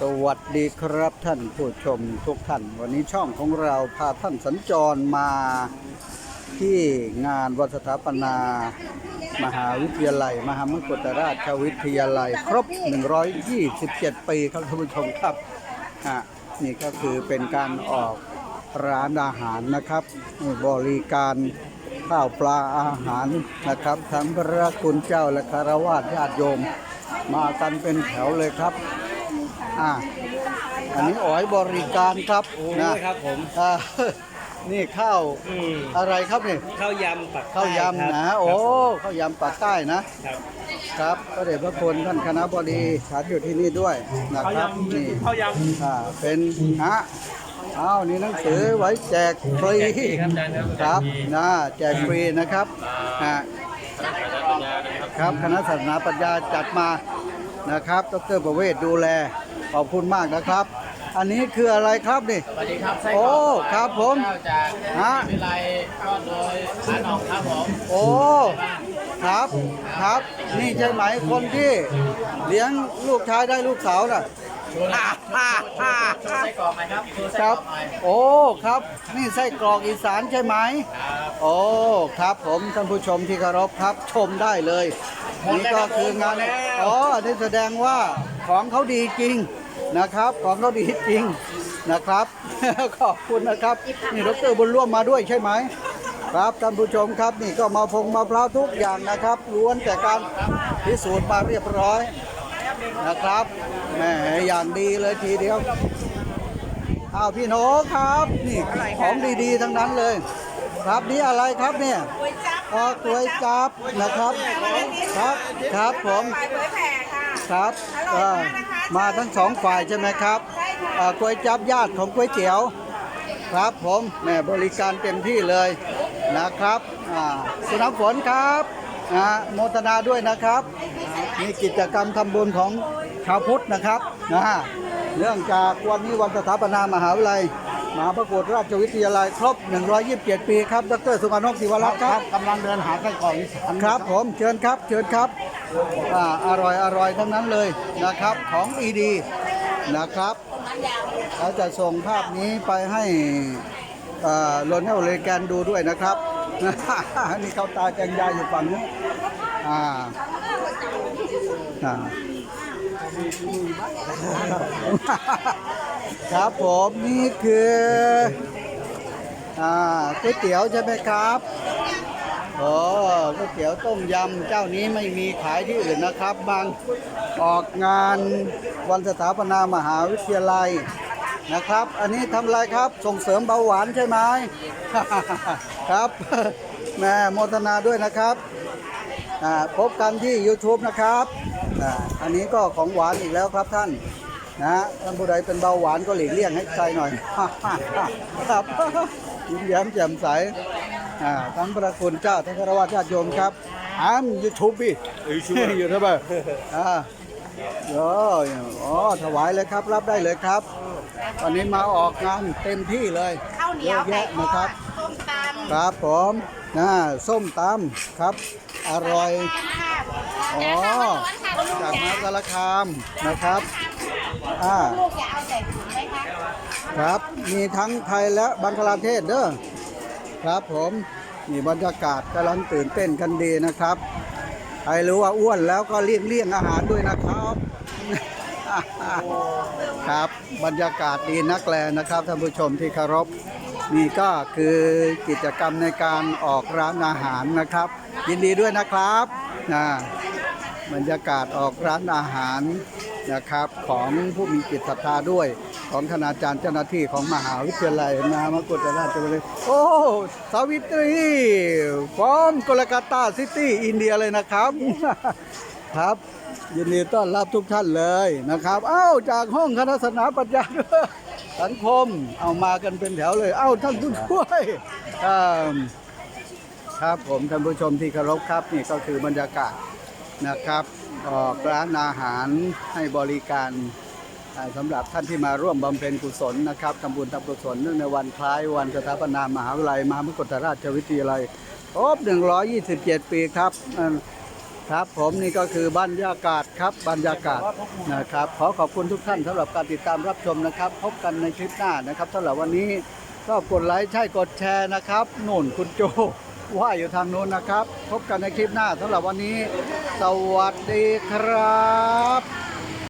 สวัสดีครับท่านผู้ชมทุกท่าน วันนี้ช่องของเราพาท่านสัญจรมาที่งานวันสถาปนา มหาวิทยาลัย มหามกุฏราชวิทยาลัย ครบ 127 ปีครับท่านผู้ชมครับอะนี่ก็คือเป็นการออกร้านอาหารนะครับบริการข้าวปลาอาหารนะครับ ทั้งพระคุณเจ้าและคารวะญาติโยม มากันเป็นแถวเลยครับ อ่าอันนี้อ๋อยบริการครับโอ้นะครับผมอ่า นี่ข้าวอืมอะไรครับนี่ข้าวยำปักใต้ข้าวยำครับนะโอ้ข้าวยำปากใต้นะ ครับครับพระเดชพระคุณท่านคณะบดีฉันอยู่ที่นี่ด้วยนะครับนี่ข้าวยำอ่าเป็นฮะอ้าวนี่หนังสือไว้แจกฟรีครับอาจารย์ครับครับนะแจกฟรีนะครับฮะครับคณะศาสนาปัญญาจัดมา นะครับ ดรประเวศดูแล ขอบคุณมากนะครับ อันนี้คืออะไรครับนี่ สวัสดีครับไส้โอ้กรอกครับผมข้าวจากฮะ วิไลก็โดยหาหนองครับผมโอ้ ครับ ครับ นี่ใช่ไหมคนที่ เลี้ยงลูกชายได้ลูกสาวน่ะโชว์นะครับโชว์ไส้กรอกหน่อยครับโชว์ไส้คกรรัอบ กหน่อยโอ้ ครับ นี่ไส้กรอกอีสานใช่ไหม ครับ โอ้ ครับผมท่านผู้ชมที่เคารพครับชมได้เลย นี่ก็คืองานอ๋ออันนี้แสดงว่าของเขาดีจริงนะครับ ของเขาดีจริงนะครับ ขอบคุณนะครับ นี่ดรบุญร่วมมาด้วยใช่ไหมครับท่านผู้ชมครับนี่ก็มาพงมาพร้าวทุกอย่างนะครับล้วนแต่การพิสูจน์มาเรียบร้อยนะครับแหมอย่างดีเลยทีเดียวอ้าวพี่โหนครับ นี่ของดีๆทั้งนั้นเลย ครับนี่อะไรครับเนี่ยก๋วยจั๊บ อ๋อกล้วยจับนะครับครับครับผมฝ่ายเผยแผ่ค่ะครับอร่อยเอ่อมากนะคะมาทั้งสองฝ่ายใช่ไหมครับใช่ค่ะเอ่อกล้วยจับญาติของก๋วยเตี๋ยว ครับผมแหม่บริการเต็มที่เลยนะครับอ่าคุณน้ำฝนครับอ่าโมทนาด้วยนะครับมีกิจกรรมทำบุญของชาวพุทธนะครับนะเนื่องจากวันนี้วันสถาปนามหาวิทยาลัย มหาประกวดราชวิทยาลัยครบ 127 ปีครับ ดรสุกานกศิวรักษ์ครับกำลังเดินหาไส้กรอกอีสานครับ ผมเชิญครับ เชิญครับอ่าอร่อยอร่อยทั้งนั้นเลยนะครับของดีๆนะครับเราจะส่งภาพนี้ไปให้โรนัลเลแกนดูด้วยนะครับ นี่เขาตาแกงยายอยู่ฝั่งนี้อ่าอ่า ครับผมนี่คืออ่าก๋วยเตี๋ยวใช่ไหมครับโอ้ก๋วยเตี๋ยวต้มยำเจ้านี้ไม่มีขายที่อื่นนะครับบางออกงานวันสถาปนามหาวิทยาลัยนะครับ อันนี้ทำอะไรครับส่งเสริมเบาหวานใช่ไหมครับแม่โมทนาด้วยนะครับอ่าพบกันที่ YouTube นะครับอ่าอันนี้ก็ของหวานอีกแล้วครับท่าน นะฮะท่านผู้ใดเป็นเบาหวานก็หลีกเลี่ยงให้ใจหน่อยครับยิ้มแย้มแจ่มใสอ่าทั้งพระคุณเจ้าทั้งคารวะญาติโยมครับอ้ามยูทูบบี้อยู่ทำไมอ่าโอ้อ๋อถวายเลยครับ รับได้เลยครับ วันนี้มาออกงานเต็มที่เลยข้าวเหนีเยยวอะไก่แยะทอนะครับดต้มตำครับผมนะส้มตำครับ อร่อยอ๋อจากมหาสารคามนะครับ อ่าลูกจะเอาใส่ถุงไหมคะครับ มีทั้งไทยและบังคลาเทศเด้อครับผมนี่บรรยากาศกำลังตื่นเต้นกันดีนะครับใครรู้ว่าอ้วนแล้วก็เลี่ยงเลี่ยงอาหารด้วยนะครับ ครับบรรยากาศดีนักแลนะครับท่านผู้ชมที่เคารพนี่ก็คือกิจกรรมในการออกร้านอาหารนะครับ ยินดีด้วยนะครับนะบรรยากาศออกร้านอาหาร นะครับของผู้มีจิตศรัทธาด้วย ของคณาจารย์เจ้าหน้าที่ของมหาวิทยาลัยมหามกุฏราชวิทยาลัยโอ้สาวิตรีฟอมกลกาตาซิตี้อินเดียเลยนะครับครับยินดีต้อนรับทุกท่านเลยนะครับ เอ้าจากห้องคณะศาสนาปัญญาสังคมเอามากันเป็นแถวเลย เอ้าท่านผู้ช่วยครับผมท่านผู้ชมที่เคารพครับนี่ก็คือบรรยากาศนะครับ ออกร้านอาหารให้บริการสำหรับท่านที่มาร่วมบำเพ็ญกุศลนะครับทำบุญทำกุศลเนื่องในวันคล้ายวันสถาปนามหาวิทยาลัยมหามกุฏราชวิทยาลัยครบ127 ปีครับครับผมนี่ก็คือบรรยากาศครับบรรยากาศนะครับขอขอบคุณทุกท่านสำหรับการติดตามรับชมนะครับ พบกันในคลิปหน้านะครับสำหรับวันนี้ก็กดไลค์ใช่กดแชร์นะครับนุ่นคุณโจว่าอยู่ทางนู้นนะครับ พบกันในคลิปหน้าสำหรับวันนี้ สวัสดีครับ